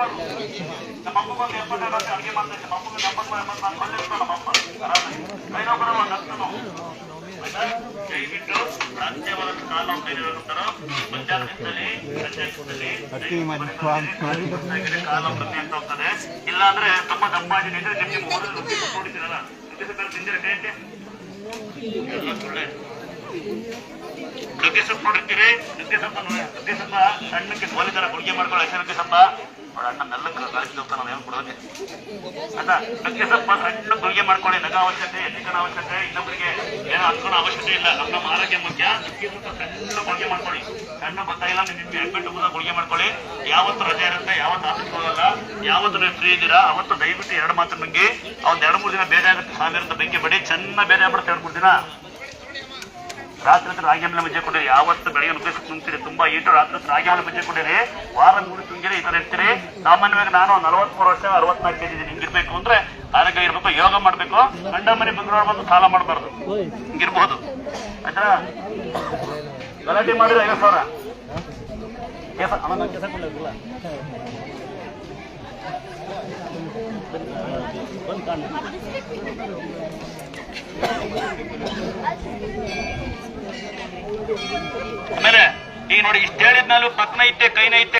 ಏರ್ಪಾಡು ನಮ್ಮ ಅಪ್ಪಗೊಂದು ಇರುತ್ತೆ ಅಡುಗೆ ಮಾಡ್ತೈತೆ ನಮ್ಮ ಅಪ್ಪಗೆ ಎಂಬತ್ತು ಎಂಬತ್ತು ನಾಲ್ಕು ಬಂದಿರ್ತಾನೆ ನಮ್ಮ ಅಪ್ಪ ಆರಾಮಾಗಿ ಕೈನೋ ಬರೋ ನಗ್ತಾನು ಆಯ್ತಾ ದಯವಿಟ್ಟು ರಾಜ್ಯವಾದ ಕಾಲ ಕೈಗೊಳ್ಳುತ್ತಾರೋ ಪಂಚಾಯತ್ನಲ್ಲಿ ಪಂಚಾಯತ್ನಲ್ಲಿ ಅಂತ ತಮ್ಮ ದಪ್ಪಾಜಿ ಹೊಡಿತೀರಲ್ಲ ನುಗ್ಗಿ ಸೊಪ್ಪು ತಿಂದಿರ ಕೈತೆ ಎಲ್ಲ ಸುಳ್ಳೆ ನುಗ್ಗೆ ಸೊಪ್ಪು ನೋಡಿರ್ತೀರಿ ನುಗ್ಗೆ ಸೊಪ್ಪು ನುಗ್ಗೆ ಸೊಪ್ಪ ಸಣ್ಣಕ್ಕೆ ಗೋಲಿ ತರ ಗುಳಿಗೆ ಮಾಡ್ಕೊಳ್ಳೋ ಹಸಿ ನುಗ್ಗೆ ಸೊಪ್ಪ ಅವಳ ಅಣ್ಣ ಮೆಲ್ಲಕ್ಕೆ ನಾನು ಏನು ಅಣ್ಣ ಸೊಪ್ಪ ಸಣ್ಣ ಗುಳಿಗೆ ಮಾಡ್ಕೊಳ್ಳಿ, ನಗ ಅವಶ್ಯಕತೆ ಎತ್ತಿಕಣ ಅವಶ್ಯಕತೆ ಇನ್ನೊಬ್ಬರಿಗೆ ಏನೋ ಹತ್ಕೊಳ್ಳೋ ಅವಶ್ಯಕತೆ ಇಲ್ಲ. ನಮ್ಮ ಆರೋಗ್ಯ ಮುಖ್ಯ ಸೊಪ್ಪ ಸಣ್ಣ ಗುಳಿಗೆ ಮಾಡ್ಕೊಳ್ಳಿ. ಸಣ್ಣ ಗೊತ್ತಾಗಿಲ್ಲ ನಿಮ್ಗೆ ಹೆಬ್ಬೆಟ್ಟು ಕೂಡ ಗುಳಿಗೆ ಮಾಡ್ಕೊಳ್ಳಿ. ಯಾವತ್ತು ರಜೆ ಇರುತ್ತೆ, ಯಾವತ್ತು ಆಫೀಸ್ಗೆ ಹೋಗಲ್ಲ, ಯಾವತ್ತು ನೀವು ಫ್ರೀ ಇದ್ದೀರಾ, ಅವತ್ತು ದಯವಿಟ್ಟು ಎರಡು ಮಾತು ನಂಗೆ ಅವ್ನು ಎರಡು ಮೂರು ದಿನ ಬೇರೆ ಆಗುತ್ತೆ ಸಾವಿರದ ಬೆಂಕಿ ಬಡಿ, ಚೆನ್ನಾಗಿ ಬೇರೆ ಆಗ್ಬಿಡುತ್ತೆ ಎರಡು ಮೂರು ದಿನ ರಾತ್ರಿ ಹತ್ರ ರಾಗಿ ಮೇಲೆ ಮಜ್ಜೆ ಕೊಡಿರಿ. ಯಾವತ್ತು ಬೆಳಗ್ಗೆ ನುಗ್ಗಿಸಿ ನುಂಗ್ತೀರಿ ತುಂಬಾ ಈಟು ರಾತ್ರಿ ಹತ್ರ ರಾಗಿ ಮೇಲೆ ಮಜ್ಜೆ ಕೊಡಿರಿ. ವಾರ ಮೂರು ತುಂಗಿರಿ ಈ ತರ ಇರ್ತೀರಿ. ಸಾಮಾನ್ಯವಾಗಿ ನಾನು ನಲವತ್ಮೂರು ವರ್ಷ, ಅರವತ್ನಾಲ್ಕು ಕೆಜಿ ಇದ್ದೀನಿ. ಹಿಂಗಿರ್ಬೇಕು ಅಂದ್ರೆ ಆರೋಗ್ಯ ಇರ್ಬೇಕು, ಯೋಗ ಮಾಡ್ಬೇಕು. ಗಂಡ ಮನೆ ಬಂಗಾರ ಬಂದು ಸಾಲ ಮಾಡಬಾರ್ದು. ಹಿಂಗಿರ್ಬಹುದು. ಆಯ್ತಾ? ಗಲಾಟೆ ಮಾಡಿದ್ರೆ ಐವತ್ತು ಸಾವಿರ. ಕೇಸ, ಅಣ್ಣ ಆಮೇಲೆ ಈಗ ನೋಡಿ ಇಷ್ಟ ಹೇಳಿದ್ಮೇಲೂ ಪಕ್ನ ಐತೆ ಕೈನ ಐತೆ